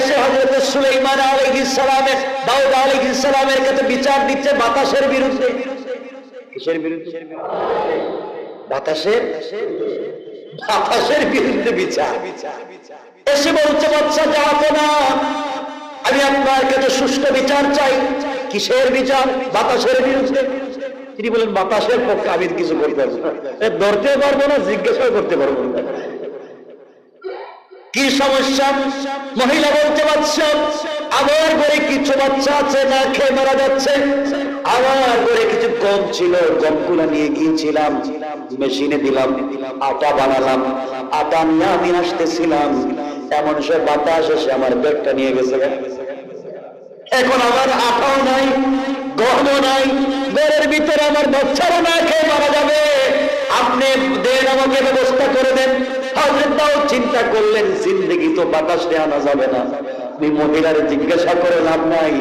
এসে হজরত সুলাইমান আলাইহিস সালামের, দাউদ আলাইহিস সালামের কাছে বিচার দিচ্ছে বাতাসের বিরুদ্ধে। কিসের বিরুদ্ধে? বাতাসের? বাতাসের বিরুদ্ধে বিচার। এসে বলছে বাচ্চা যাব না। আমি আপনার কাছে সুষ্ঠু বিচার চাই। কিসের বিচার? বাতাসের বিরুদ্ধে। তিনি বলেন, বাতাসের পক্ষে আমি কিছু করতে পারব না। ধরতে পারব না জিজ্ঞাসা করতে পারব না। কি সমস্যা? মহিলা বলতে বাচ্চা আমার ঘরে কিছু বাচ্চা আছে, না খেয়ে মারা যাচ্ছে। আমার ঘরে কিছু গম ছিল, গমগুলো নিয়ে গিয়েছিলাম, মেশিনে দিলাম, আটা বানালাম, আটা নিয়ে আমি আসতেছিলাম। এমন সে বাতাস এসে আমার ব্যাগটা নিয়ে গেছে এখন আমার আটাও নাই গহমও নাই, ঘরের ভিতরে আমার বাচ্চারও না খেয়ে মারা যাবে। আপনি দেন আমাকে ব্যবস্থা করে দেন। হজরত চিন্তা করলেন, জিন্দগি তো বাতাসে আনা যাবে না। আমি মহিলার জিজ্ঞাসা করে লাভ নাই।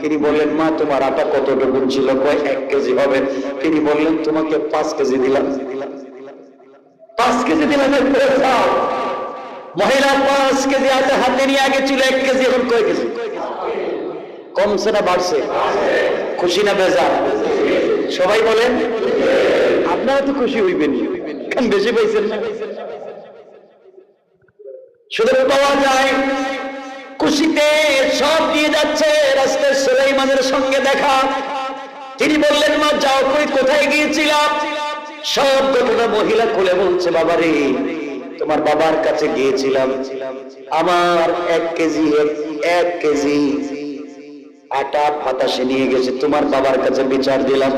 তিনি বললেন, মা, তোমার আটা কতটুকু ছিল? কয়, এক কেজি হবে। তিনি বললেন, তোমাকে পাঁচ কেজি দিলাম। পাঁচ কেজি দিলাম মহিলা পাঁচ কেজি আটা হাতে নিয়ে আগে ছিল এক কেজি এখন কয় কেজি? কমছে না বাড়ছে? খুশি না বেজা সবাই বলেন, আপনারা তো খুশি হইবেন। বেশি পাইছেন না? শুধু পাওয়া যায়। খুশিতে সব দিয়ে যাচ্ছে রাস্তায় সুলাইমানের সঙ্গে দেখা। তিনি বললেন, মা, যাও কই, কোথায় গিয়েছিলাম? সব ঘটনা মহিলা খুলে বলছে, বাবারে, তোমার বাবার কাছে গিয়েছিলাম। আমার এক কেজি এক কেজি আটা ফাতাসে নিয়ে গেছে। তোমার বাবার কাছে বিচার দিলাম।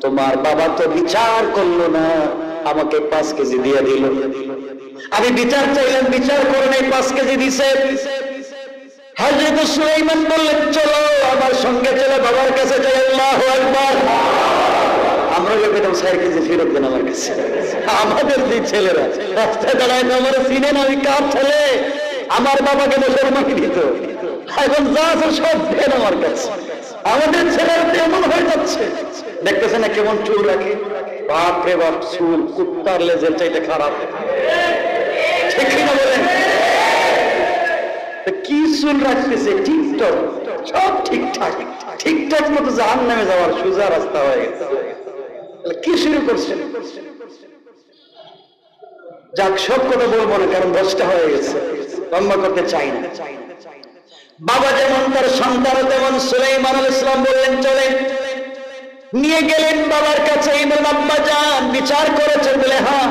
তোমার বাবা তো বিচার করল না, আমাকে পাঁচ কেজি দিয়ে দিল। আমি বিচার চাইলাম, বিচার করে নাই, পাঁচ কেজি দিছে। হাজরত সুলাইমান বললেন, চলো, আমার সঙ্গে বাবার কাছে আল্লাহ আমরা চার কেজি ফেরত দেন আমার কাছে। আমাদের যে ছেলেরা, রাস্তায় দাঁড়ায় আমার আমি কার ছেলে? আমার বাবাকে মুসলমান দিত। এখন যা আছে সব দেন আমার কাছে। আমাদের ছেলেরা এমন হয়ে যাচ্ছে। দেখতেছে না কেমন চুল রাখে? বাপ রে বাপ, চুল, কুত্তার লেজের চাইতে খারাপ। যাক, সব কথা বলব না, কারণ দশটা হয়ে গেছে। লম্বা করতে চাই না। বাবা যেমন তার সন্তান, তেমন সুলাইমান ইসলাম বললেন চলে নিয়ে গেলেন বাবার কাছে বিচার করেছেন বলে হ্যাঁ।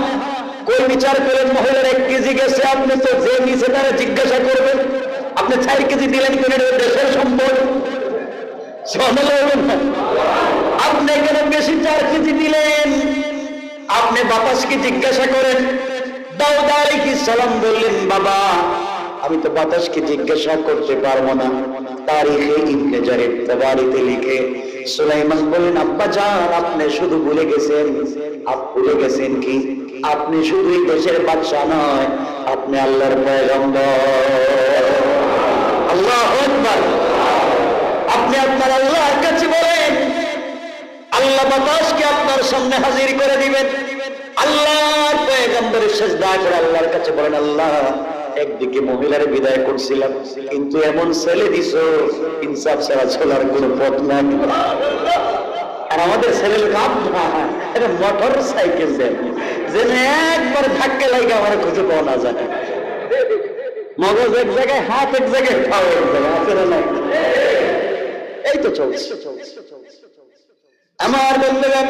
কই বিচার করেন মহিলার এক কেজি গেছে? আপনি তো যে নিচে তারা জিজ্ঞাসা করবেন। আপনি চার কেজি দিলেন কোন দেশের সম্পদ। আপনি কেন বেশি চার কেজি দিলেন। আপনি বাতাসকে জিজ্ঞাসা করেন দাউদ আলাইহিস সালাম বললেন, বাবা, আমি তো বাতাসকে জিজ্ঞাসা করতে পারব না। তারিখে ইবনে জারির তাবারিতে লিখে সুলাইমান বললেন, আব্বা যান আপনি শুধু ভুলে গেছেন। আপ ভুলে গেছেন কি? আপনি শুধু এই দেশের বাদশা নয়, আপনি আল্লাহর পয়গম্বর। আল্লাহু আপনি আপনার আল্লাহর কাছে বলেন, আল্লাহ বাতাসকে আপনার সামনে হাজির করে দিবেন। আল্লাহর পয়গম্বরের সেজদা করে আল্লাহর কাছে বলেন, আল্লাহ, একদিকে মহিলার বিদায় করছিলাম, কিন্তু এমন ছেলে দিছো, ইনসাফ ছাড়া চলার কোনো পথ নাই। আর আমাদের ছেলের কাপ এটা মোটর সাইকেল দেন। একবার ধাক্কা লাগে আমার খুঁজে পাওয়া যায়। মগজ এক জায়গায়, হাত এক জায়গায় এই তো চলছে। আমার বন্ধুগণ,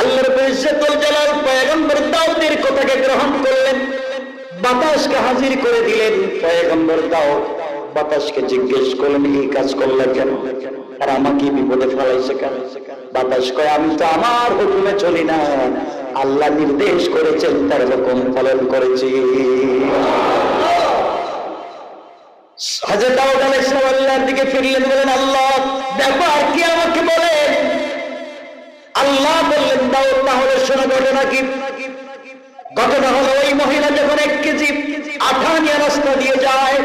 আল্লাহর ইজ্জতুল জালাল পয়গম্বর দাউদের কথাকে গ্রহণ করলেন। বাতাসকে হাজির করে দিলেন। পয়গম্বর দাউদ বাতাসকে জিজ্ঞেস করলেন, এই কাজ করলেন কেন? আর আমাকে বিপদে ফেলাইছে কেন? বাতাস কয়, আমি তো আমার হুকুমে চলি না। আল্লাহ নির্দেশ করেছেন, তার হুকুম পালন করেছি। ওই মহিলা যখন এক কেজি আঠা নিয়ে রাস্তা দিয়ে যায়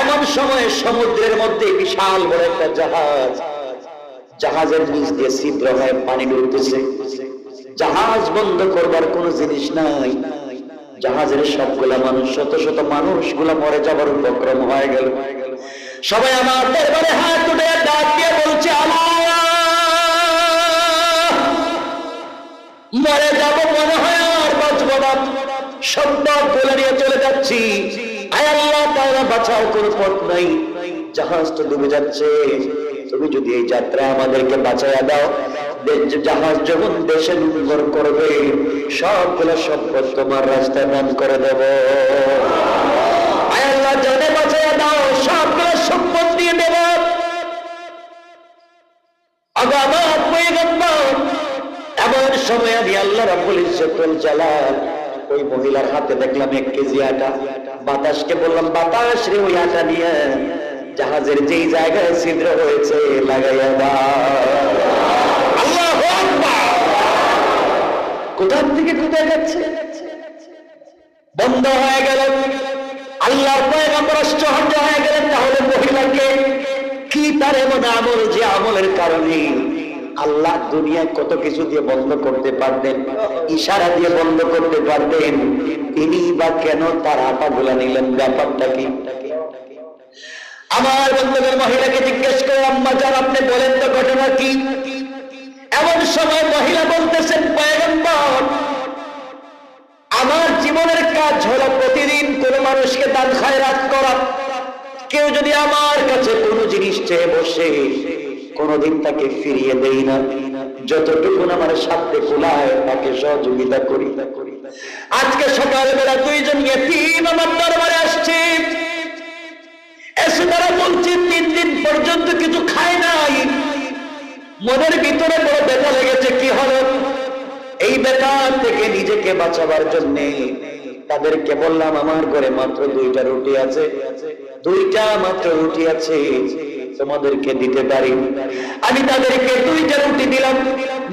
এমন সময় সমুদ্রের মধ্যে বিশাল বড় একটা জাহাজ, জাহাজের নিচ দিয়ে ছিদ্র হয়ে পানি ঢুকতেছে জাহাজ বন্ধ করবার কোনো জিনিস নাই। জাহাজের সবগুলা মানুষ, শত শত মানুষগুলা মরে যাবার উপক্রম হয়ে গেল। সবাই আমার হাত তুলে ডাক দিয়ে বলছে মরে যাব মনে হয় আর বাঁচবো না। সব বলে নিয়ে চলে যাচ্ছি। আয় আল্লাহ কোনো পথ নাই জাহাজ তো ডুবে যাচ্ছে তুমি যদি এই যাত্রা আমাদেরকে বাঁচাইয়া দাও জাহাজ যখন দেশে নোংর করবে সবগুলো সম্পদ তোমার রাস্তায় দান করে দেব দিয়ে দেব আগামাত এমন সময় আমি আল্লাহ রাব্বুল ইজ্জতুল জালাল ওই মহিলার হাতে দেখলাম এক কেজি আটা। বাতাসকে বললাম, বাতাস রে ওই আটা নিয়ে। জাহাজের যেই জায়গায় ছিদ্র হয়েছে, লাগাইয়া আল্লাহু থেকে কোথায় যাচ্ছে? বন্ধ হয়ে গেল। আল্লাহর পয়গম্বর হয়ে গেলেন। তাহলে মহিলাকে কি তার এমন আমল যে আমলের কারণে আল্লাহ দুনিয়ায় কত কিছু দিয়ে বন্ধ করতে পারতেন, ইশারা দিয়ে বন্ধ করতে পারতেন। তিনি বা কেন তার আটা গুলা নিলেন? ব্যাপারটা কি? আমার বন্ধুদের মহিলাকে জিজ্ঞেস করে, আম্মা যান আপনি বলেন তো ঘটনা কি? এমন সময় মহিলা বলতেছেন, পয়গম্বর, আমার জীবনের কাজ হলো প্রতিদিন কোন মানুষকে দান খায়রাত করা। কেউ যদি আমার কাছে কোনো জিনিস চেয়ে বসে কোনদিন তাকে ফিরিয়ে দেই না। যতটুকু আমার সাথে কুলায় তাকে সহযোগিতা করি। আজকে সকালবেলা দুইজন আমার দরবারে আসছে। এসে তারা বলছে, তিন দিন পর্যন্ত কিছু খায় নাই। মনের ভিতরে বড় ব্যথা লেগেছে, কি এই ব্যথা থেকে নিজেকে বাঁচাবার জন্য তাদেরকে বললাম, আমার ঘরে মাত্র দুইটা রুটি আছে। দুইটা মাত্র রুটি আছে। তোমাদেরকে দিতে পারি। আমি তাদেরকে দুইটা রুটি দিলাম।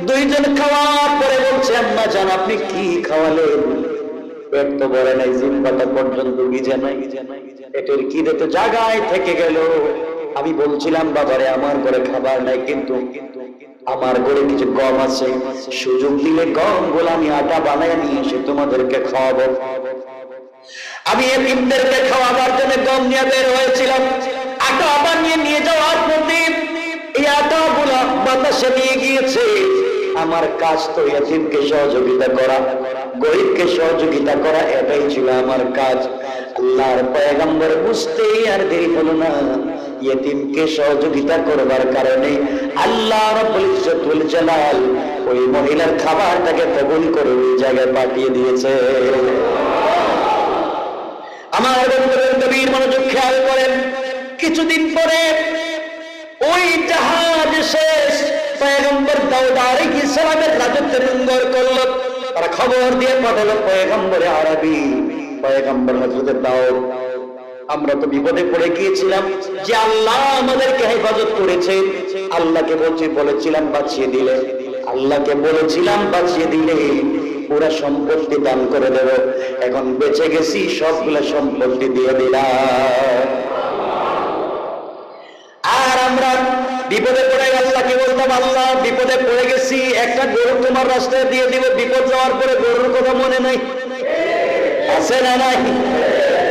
দুইজন খাওয়ার পরে বলছে, আম্মা জান, আপনি কি খাওয়ালেন? আমি বলছিলাম আমার ঘরে খাবার নাই, কিন্তু আমার ঘরে কিছু গম আছে। সুযোগ দিলে গমগুলো আমি আটা বানায় নিয়ে এসে তোমাদেরকে খাওয়াবো। আমি এতিমদেরকে খাওয়াবার জন্য গম নিয়ে বের হয়েছিলাম। নিয়ে যাওয়ার এই আটা গুলা বাতাসে নিয়ে গিয়েছে। আমার কাজ তো সহযোগিতা করা, গরিবকে সহযোগিতা করা, এটাই ছিল আমার কাজ। আল্লাহর পয়গম্বর বুঝতেই আর দেরি হলো না। সহযোগিতা করবার কারণে আল্লাহ রাব্বুল জালাল ওই মহিলার খাবারটাকে কবুল করে ওই জায়গায় পাঠিয়ে দিয়েছে। আমার বন্ধুদের নবীর মনোযোগ খেয়াল করেন। কিছুদিন পরে ওই জাহাজ শেষ। পয়গম্বর দাউদ আলাইহিস সালামের রাজত্বের লঙ্ঘর করল। তারা খবর দিয়ে পাঠালো, পয়গম্বরে আরবি, পয়গম্বর হযরত দাউদ, আমরা তো বিপদে পড়ে গিয়েছিলাম। যে আল্লাহ আমাদেরকে হেফাজত করেছে, আল্লাহকে বলছি, বলেছিলাম, বাঁচিয়ে দিলে। আল্লাহকে বলেছিলাম, বাঁচিয়ে দিলে। পুরা সম্পত্তি দান করে দেব। এখন বেঁচে গেছি, সবগুলো সম্পত্তি দিয়ে দিলাম। আমরা। বিপদে পড়ে আল্লাহকে বলতাম, আল্লাহ, বিপদে পড়ে গেছি, একটা গরু তোমার রাস্তায় দিয়ে দিব, বিপদ যাওয়ার পরে গরুর কথা মনে নাই? আছে না নাই?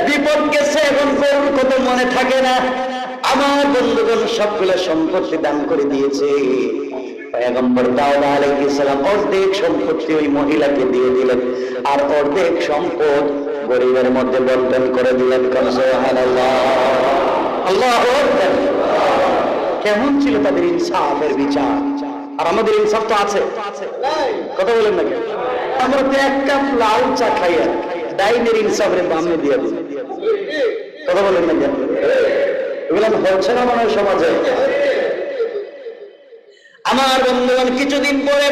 বিপদ গেছে, এখন গরুর কথা মনে থাকে না। আমার বন্ধুগণ সবগুলো সম্পত্তি দান করে দিয়েছে। পয়গম্বর দাউদ আলাইহিস অর্ধেক সম্পত্তি ওই মহিলাকে দিয়ে দিলেন, আর অর্ধেক সম্পদ গরিবের মধ্যে বন্টন করে দিলেন। কোন সুবহানাল্লাহ। আল্লাহু আকবার। কেমন ছিল তাদের ইনসাফের বিচার? আর আমাদের ইনসাফ তো আছে। কথা বলেন না কেন? আমরা তো এক কাপ লাল চা খাইয়া ডাইনের ইনসাফের বামে দিয়ে দিই। কথা বলেন না কেন? এগুলো হচ্ছে না সমাজে। আমার বন্ধুগণ, কিছুদিন পরে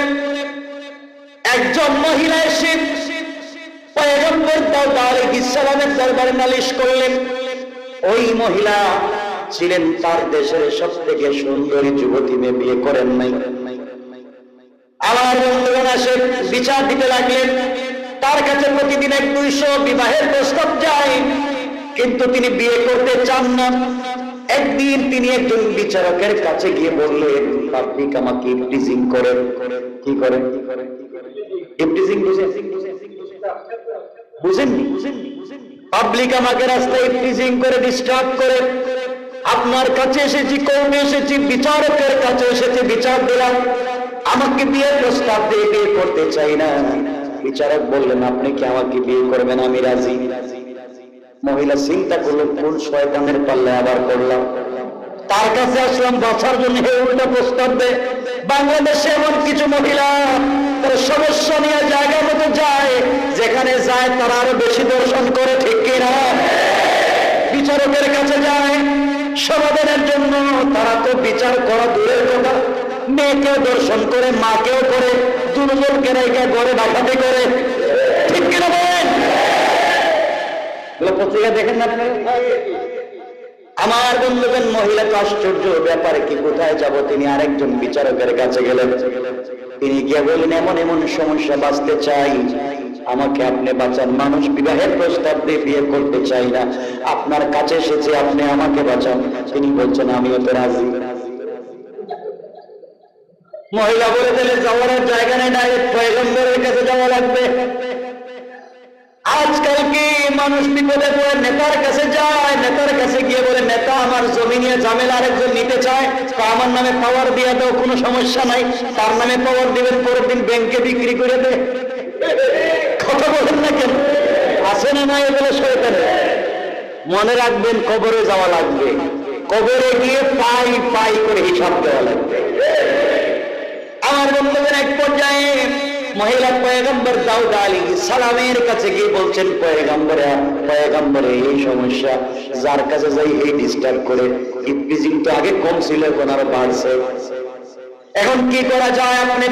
একজন মহিলা এসে পয়গম্বর দাউদ আলাইহিস সালামের দরবারে নালিশ করলেন, ওই মহিলা ছিলেন তার দেশের সব থেকে সুন্দরী যুবতী মেয়ে, বিয়ে করেন নাই। আমার বন্ধুগণ আসে বিচার দিতে লাগলেন। তার কাছে প্রতিদিন এক দুইশো বিবাহের প্রস্তাব যায়, কিন্তু তিনি বিয়ে করতে চান না। একদিন তিনি একজন বিচারকের কাছে গিয়ে বললেন, আপনি আমাকে ইফটিজিং করেন? কি করেন? ইফটিজিং বুঝেন? বুঝেননি? পাবলিক আমাকে রাস্তায় ফ্রিজিং করে ডিস্টার্ব করে। আপনার কাছে এসেছি কৌমে এসেছি, বিচারকের কাছে এসেছি, বিচার দিলাম। আমাকে বিয়ে প্রস্তাব দিয়ে বিয়ে করতে চাই না। বিচারক বললেন, আপনি কি আমাকে বিয়ে করবেন? আমি রাজি। মহিলা চিন্তা করল কোন শয়তানের পাল্লে আবার করলাম তার কাছে আসলাম বাঁচার জন্য হে উল্টা প্রস্তাব দেয় বাংলাদেশে এমন কিছু মহিলা, তার সমস্যা নিয়ে জায়গা মতো যায়, যেখানে যায় তারা আরও বেশি দর্শন করে, ঠিক কিনা? বিচারকের কাছে যায় সমাধানের জন্য তারা তো বিচার করা দূরের কথা। মেয়েকেও দর্শন করে, মাকেও করে দুর্বলকে রেখে গড়ে ডাকাতি করে। ঠিক কিনা বলেন? পত্রিকা দেখেন না আমার বন্ধুগণ, মহিলা তো আশ্চর্য, ব্যাপারে কি, কোথায় যাব? তিনি আরেকজন বিচারকের কাছে গেলেন। তিনি গিয়ে বললেন এমন এমন সমস্যা বাঁচতে চাই আমাকে আপনি বাঁচান। মানুষ বিবাহের প্রস্তাব দিয়ে বিয়ে করতে চাই না। আপনার কাছে এসেছে, আপনি আমাকে বাঁচান। তিনি বলছেন, আমিও তো রাজি। মহিলা বলে দিলে, যাওয়ার জায়গা নেই ডাইরেক্ট পয়গম্বরের কাছে যাওয়া লাগবে। আজকাল কি মানুষ বিপদে পড়ে, নেতার কাছে যায়, নেতার কাছে গিয়ে বলে, নেতা, আমার জমি নিয়ে ঝামেলা আরেকজন নিতে চায়। তো আমার নামে পাওয়ার দিয়ে দাও, কোনো সমস্যা নাই। তার নামে পাওয়ার দিবেন, পরের দিন ব্যাংকে বিক্রি করে দে। কথা বলেন না কেন? আছে না নাই এগুলো শয়তান মনে রাখবেন, কবরে যাওয়া লাগবে। কবরে গিয়ে পাই পাই করে হিসাব দেওয়া লাগবে। আমার বন্ধুদের এক পর্যায়ে মহিলা পয়গম্বর দাউদ আলী সালামের কাছে গিয়ে বলছেন, পয়গম্বরে পয়গম্বরে, এই সমস্যা, যার কাছে যাই এই ডিস্টার্ব করে, ইপিজিং তো আগে কম ছিল, এখন আরও বাড়ছে। এখন কি করা যায়? আপনি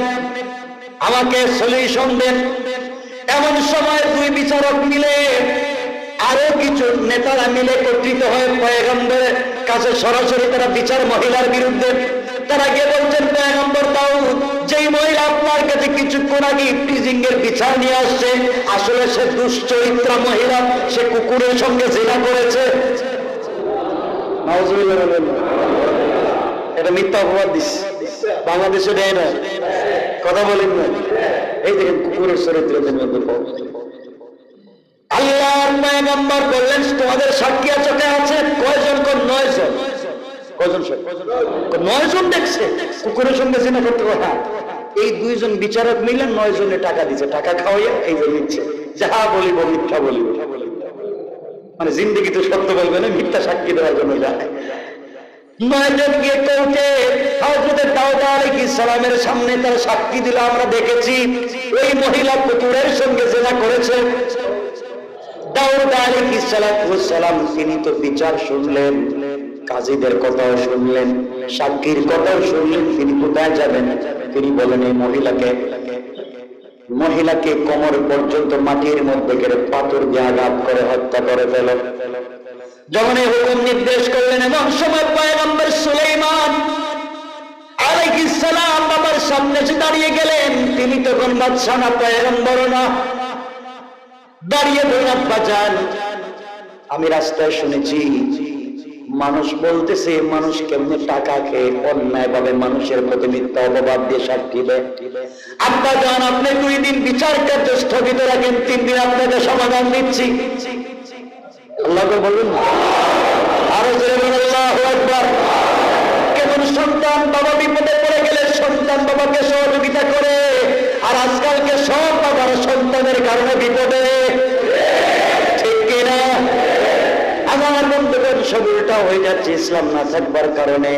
আমাকে সলিউশন দেন। এমন সময় দুই বিচারক মিলে আরও কিছু নেতারা মিলে একত্রিত হয়ে পয়গম্বরের কাছে সরাসরি তারা বিচার মহিলার বিরুদ্ধে তারা গিয়ে বলছেন পয়গম্বর দাউদ যেই মহিলা আপনার কাছে কিছুক্ষণ আগে ইফটিজিং এর বিচার নিয়ে আসছে আসলে সে দুশ্চরিত্রা মহিলা সে কুকুরের সঙ্গে জেলা করেছে। এটা মিথ্যা অপবাদ দিস। বাংলাদেশে দেয় না। কথা বলেন না। কুকুরের নয় জন নয় জন নয় জনে যাহা বলিব, মিথ্যা বলিব। মানে জিন্দিগি তো সত্য বলবে না, মিথ্যা সাক্ষী দেওয়ার জন্য যায়। নয়জন গিয়ে দাউদ আলাইহিস সালামের সামনে তার সাক্ষী দিল, আমরা দেখেছি। ওই মহিলা কুকুরের সঙ্গে জেনা করেছে। তিনি তো বিচার শুনলেন, কাজীদের কথাও শুনলেন, সাক্ষীর কথাও শুনলেন, তিনি কোথায় যাবেন? তিনি বলেন, এই মহিলাকে মহিলাকে কোমর পর্যন্ত মাটির মধ্যে গেড়ে পাথর দিয়ে আঘাত করে, হত্যা করে ফেল। যখন এই হুকুম নির্দেশ করলেন এমন সময় পয়গম্বর সুলাইমান বাবার সামনে দাঁড়িয়ে গেলেন। তিনি তখন বাদশাহ না না। দাঁড়িয়ে আমি রাস্তায় শুনেছি, মানুষ বলতেছে, মানুষ কেমনে টাকা খেয়ে অন্যায় ভাবে মানুষের প্রতি মিথ্যা অপবাদ দিয়ে সাক্ষী আব্বা যান, আপনি দুই দিন বিচার কার্য স্থগিত রাখেন, তিন দিন আপনাকে সমাধান দিচ্ছি। আল্লাহকে বলুন আরও কেমন সন্তান, বাবা বিপদে বাবাকে সহযোগিতা করে, আর আজকালকে সব বাবার সন্তানের কারণে বিপদে। আমার উল্টা হয়ে যাচ্ছে ইসলাম না থাকবার কারণে।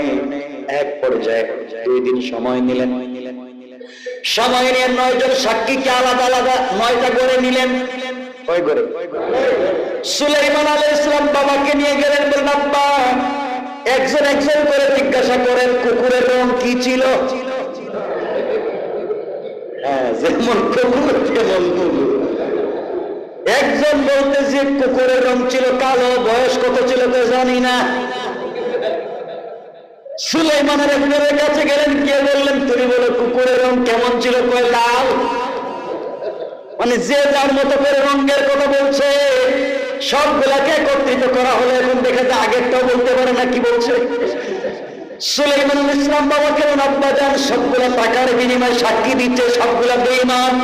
এক পর্যায়ে দুই দিন সময় নিলেন। সময় সাক্ষীকে আলাদা আলাদা নয়টা করে নিলেন। সুলাইমান ইসলাম বাবাকে নিয়ে গেলেন, বললেন, আব্বা, একজন একজন করে জিজ্ঞাসা করেন, কুকুরের রং কি ছিল? যেমন কুকুর, তেমন কুকুর। একজন বলতে যে কুকুরের রং ছিল কালো, বয়স কত ছিল তো জানি না। সুলাইমানের একজনের কাছে গেলেন, কে বললেন, তুমি বলো কুকুরের রং কেমন ছিল, কয় লাল? মানে যে যার মতো করে রঙের কথা বলছে, সবগুলাকে একত্রিত করা হলো। এখন দেখে যে আগেরটাও বলতে পারে না কি বলছে। সুলাইমান ইসলাম বাবা কেমন আব্বা যান? সবগুলো টাকার বিনিময়ে সাক্ষী দিচ্ছে, সবগুলো বেইমান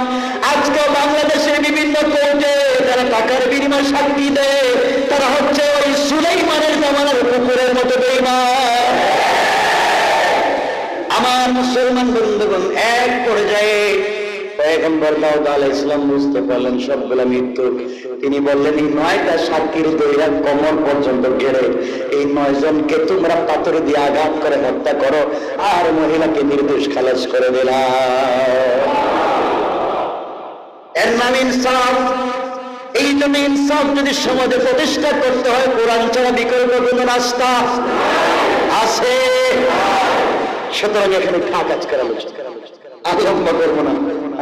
আজকে বাংলাদেশের বিভিন্ন কোর্টে যারা টাকার বিনিময়ে সাক্ষী দেয়, তারা হচ্ছে ওই সুলাইমানের জামানার কুকুরের মতো বেইমান আমার মুসলমান বন্ধুগণ, এক পর্যায়ে পয়গম্বর দাউদ আলাইহিস ইসলাম বুঝতে পারলেন মৃত্যু। তিনি বললেন, এই নয়টা সাক্ষীর পর্যন্ত ঘেরে। এই তোমরা পাথর দিয়ে আঘাত করে হত্যা করো আর মহিলাকে নির্দোষ খালাস করে দিলাম এর নাম ইনসাফ। এই জন্য ইনসাফ যদি সমাজে প্রতিষ্ঠা করতে হয়, কোরআন ছাড়া বিকল্প কোন রাস্তা আছে। সুতরাং এখানে থাক আজকের আলোচনা। আর লম্বা করব না।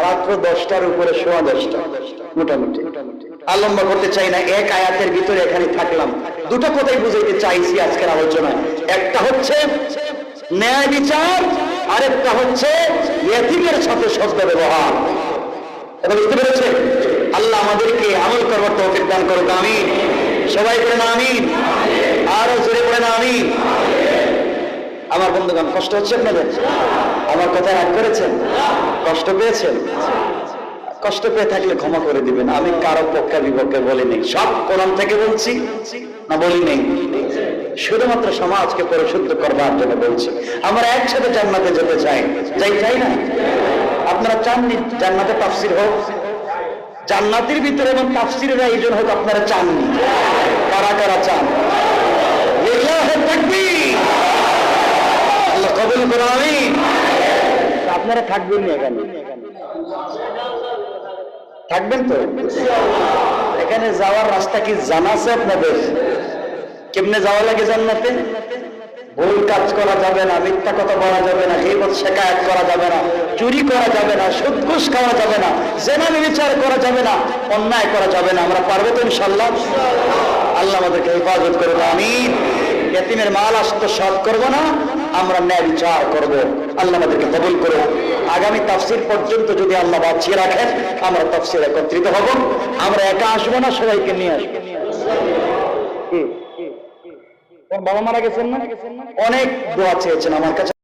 রাত্র দশটার উপরে সোয়া দশটা, মোটামুটি। আর লম্বা করতে চাই না, এক আয়াতের ভিতরে এখানে থাকলাম। দুটো কথাই বুঝাইতে চাইছি আজকের আলোচনায়। একটা হচ্ছে ন্যায় বিচার, আরেকটা হচ্ছে ইয়েতিমের সাথে শব্দ ব্যবহার এটা বুঝতে পেরেছে আল্লাহ আমাদেরকে আমল করবার তৌফিক দান করুক আমি সবাই করে না আমি আরও জোরে করে না আমি আমার বন্ধুগণ, কষ্ট হচ্ছে আপনাদের? আমার কথা রাগ করেছেন? কষ্ট পেয়েছেন? কষ্ট পেয়ে থাকলে ক্ষমা করে দিবেন। আমি কারও পক্ষে বিপক্ষে বলিনি। সব কোরআন থেকে বলছি না বলি নেই শুধুমাত্র সমাজকে পরিশুদ্ধ করবার জন্য বলছি। আমরা একসাথে জান্নাতে যেতে চাই। যাই চাই না? আপনারা চাননি? জান্নাতে তাফসির হোক। জান্নাতের ভিতরে এবং তাফসিরের আয়োজন হোক, আপনারা চাননি? কারা কারা চান? আল্লাহ কবুল করো আমি আপনারা থাকবেন এখানে। থাকবেন তো? এখানে যাওয়ার রাস্তা কি জানা আছে আপনাদের? কেমনে যাওয়া লাগে জান্নাতে? ভুল কাজ করা যাবে না, মিথ্যা কথা বলা যাবে না, গিবত শেখায়ত করা যাবে না, চুরি করা যাবে না সুদ ঘুষ খাওয়া যাবে না, জেনা বিচার করা যাবে না, অন্যায় করা যাবে না। আমরা পারব তো ইনশাল্লাহ? আল্লাহ আমাদেরকে হেফাজত করব আমি এতিমের মাল আসত সব করব না আমরা ন্যায় বিচার করব। আল্লাহ আমাদেরকে কবুল করো আগামী তাফসির পর্যন্ত যদি আল্লাহ বাঁচিয়ে রাখেন আমরা তাফসির একত্রিত হব। আমরা একা আসব না সবাইকে নিয়ে আসব? বাবা মারা গেছেন না? অনেক দোয়া চেয়েছেন আমার কাছে।